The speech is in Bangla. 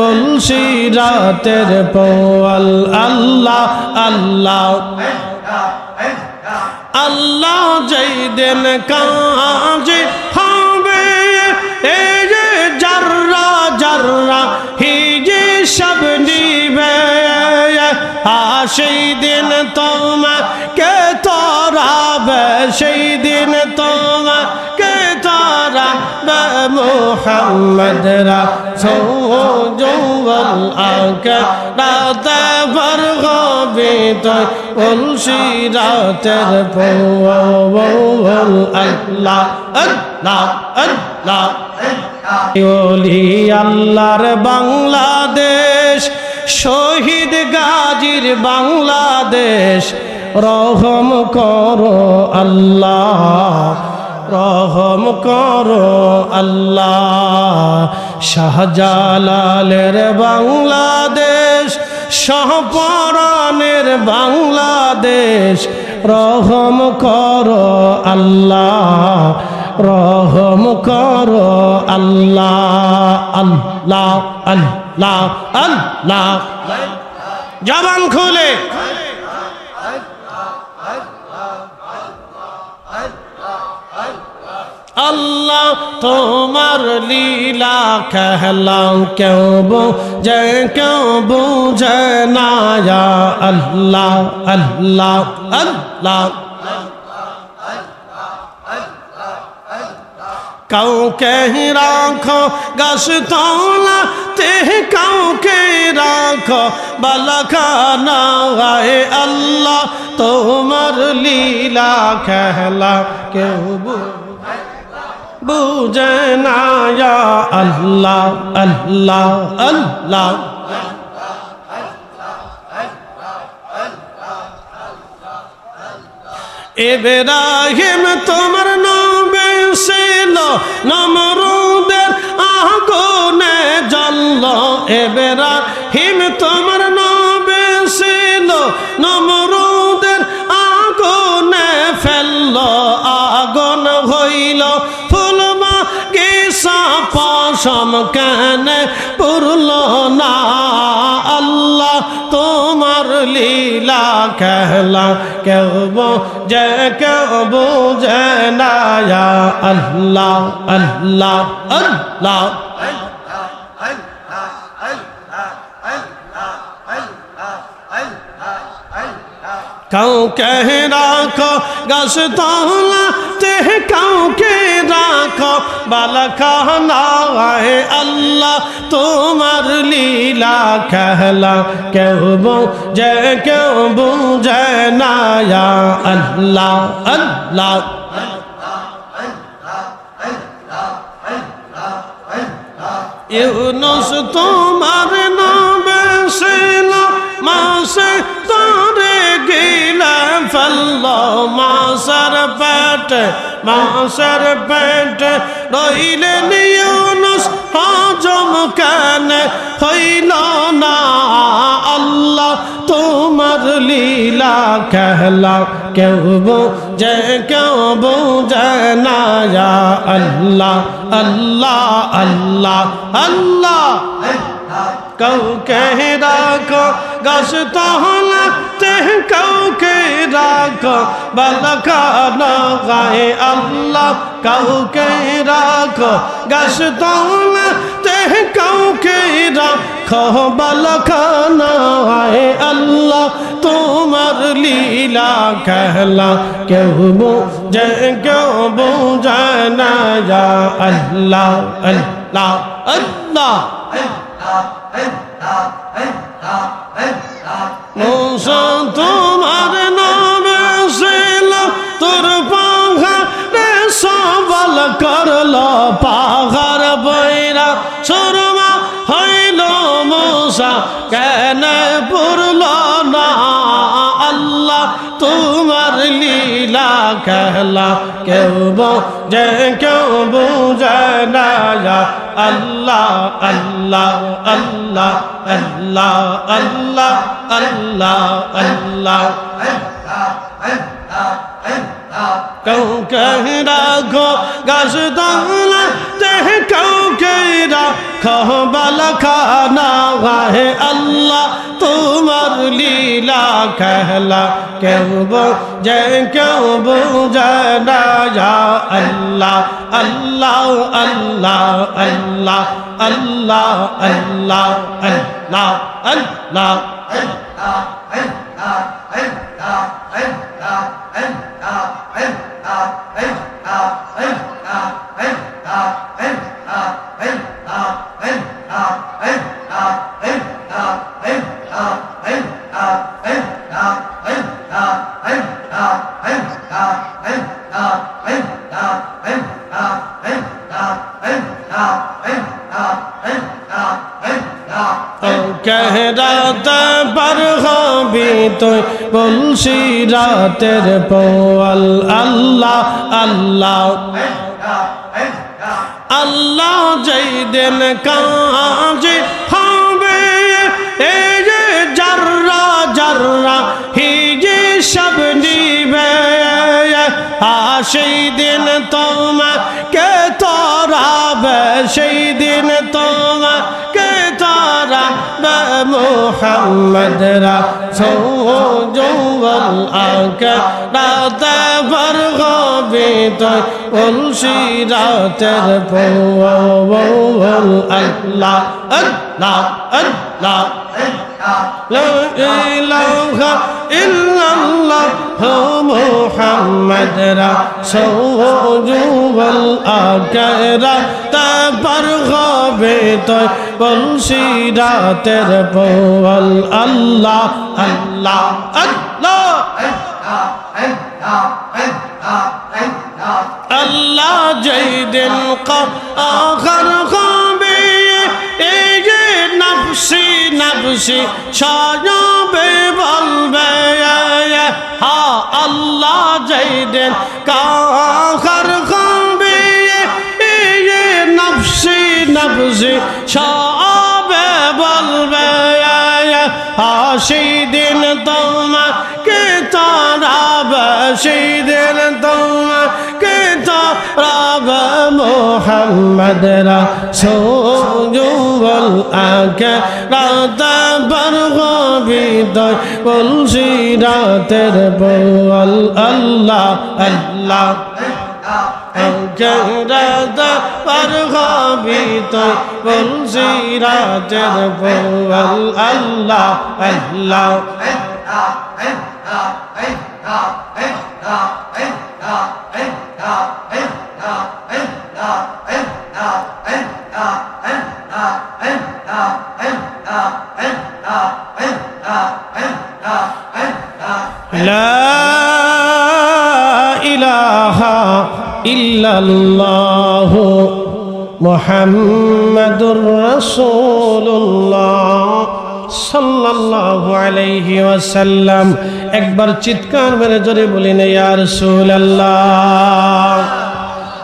বলছি রাতের পোয়াল, আল্লাহ আল্লাহ। আল্লাহ যেই দিন কাজে হবে, এই যে জাররা জাররা সব নিবে সেই দিন তোমাকে তোরাবে, সেই দিন তোমাকে তোরাবে মোহাম্মদ রাসূল আকে রাতে ভর হবে তুই বলছি রাতের আল্লাহ। আল্লাহর বাংলাদেশ, শহীদ গাজীর বাংলাদেশ, রহম করো আল্লাহ। রহম করো আল্লাহ। শাহজালালের বাংলাদেশ, শাহপরানের বাংলাদেশ, রহম করো আল্লাহ, রহম করো আল্লাহ আল্লাহ আল্লাহ আল্লাহ জবান খুলে। আল্লাহ তোমার লীলা कहलाओ কেউ বুঝে কেউ বুঝে না ইয়া আল্লাহ আল্লাহ আল্লাহ কাউকে রাখো গাছ তোলা তে কাউকে রাখো বালখানা গায়ে আল্লাহ তোমার লীলা খেলা কেউ বুঝে না ইয়া আল্লাহ আল্লাহ আল্লাহ। এবেরাহিম তোমার নবে ছিল নমরুদের আগুনে জ্বলল। এবেরাহিম মৌসম কেন পুরল না? আল্লাহ তোমার লীলা খেলা কেব যে কেব যে না। আল্লাহ আল্লাহ আল্লাহ। কাউকে রাখো গাছ তহলাতে কাউকে রাখো, বালখানা আল্লাহ, তোমার লীলা খেলা কেউ বুঝে কেউ বুঝে না আল্লাহ আল্লাহ। ইউনুস তোমার নামে শিল মাসে قيل فالله ما سربت ما سربت رأي يونس هاجم كان خيلنا الله তোমার লীলা কেহলা কেউ বোঝে কেউ বোঝে না আল্লাহ আল্লাহ আল্লাহ আল্লাহ কেউ কেহ রাখো গাছ তো কাউকে রাখো বালখানা গায়ে আল্লাহ কাউকে রাখো গাছ তাহলা তে কাউকে রাখো বালখানা গায়ে আল্লাহ তোমার লীলা कहला কেউ যে কেউ বুঝে না যা আল্লাহ আল্লাহ আল্লাহ মুসা তোমার পাহাড় বৈরা সুরমা হইল মূসা কেন পুরল না আল্লাহ? তোমার লীলা খেলা কেউ যে কেউ বুঝনা আল্লাহ আল্লাহ আল্লাহ আল্লাহ আল্লাহ আল্লাহ আল্লাহ আল্লাহ আল্লাহ। câu kể đã khô gà sư ta là thế câu kể đã khô bà là khá na hoài Allah তোমার লীলা খেলা কেউ যে কেউ বুঝে না আল্লাহ আল্লাহ আল্লাহ আল্লাহ আল্লাহ আল্লাহ আল্লাহ আল্লাহ Ah কেহরাতে পার হবি তুই বলছি রাতের পোয়াল আল্লাহ আল্লাহ আল্লাহ যেই দিন কাজে হবে এই যে জাররা জাররা হিজে সব নিবে সেই দিন তোমাকে তোরাবে সেই দিন তোমাকে মোহাম্মদ রাসূল আকে রাতে ভর হবে তো বলছি রাতের পৌল আল্লাহ আল্লাহ আল্লাহ لا إله إلا الله محمد رسول الآخرة তারপর হবে তয় বলছি রাতের পল আল্লাহ আল্লাহ আল্লাহ। আল্লাহ জয় দিন কখন কবে এই যে নবসি নবসি সাজাবে বলবে। হা, আল্লাহ জয় দিন কখন নফসি নফসি সাবে বলবে সেই দিন তোমাকে তারাব সেই দিন তোমাকে তারাব মোহাম্মদ রাসূল আকে রাত বিদয় বলছি রাতের বল, আল্লাহ আল্লাহ। জহরাদা পার হবি তৈ বল সিরাজের বল আল্লাহ আল্লাহ। لا إله ইল্লাল্লাহ মুহাম্মাদুর রাসূলুল্লাহ সাল্লাল্লাহু আলাইহি ওয়াসাল্লাম। একবার চিৎকার মেরে জোরে বলিনে ইয়া রাসূলুল্লাহ।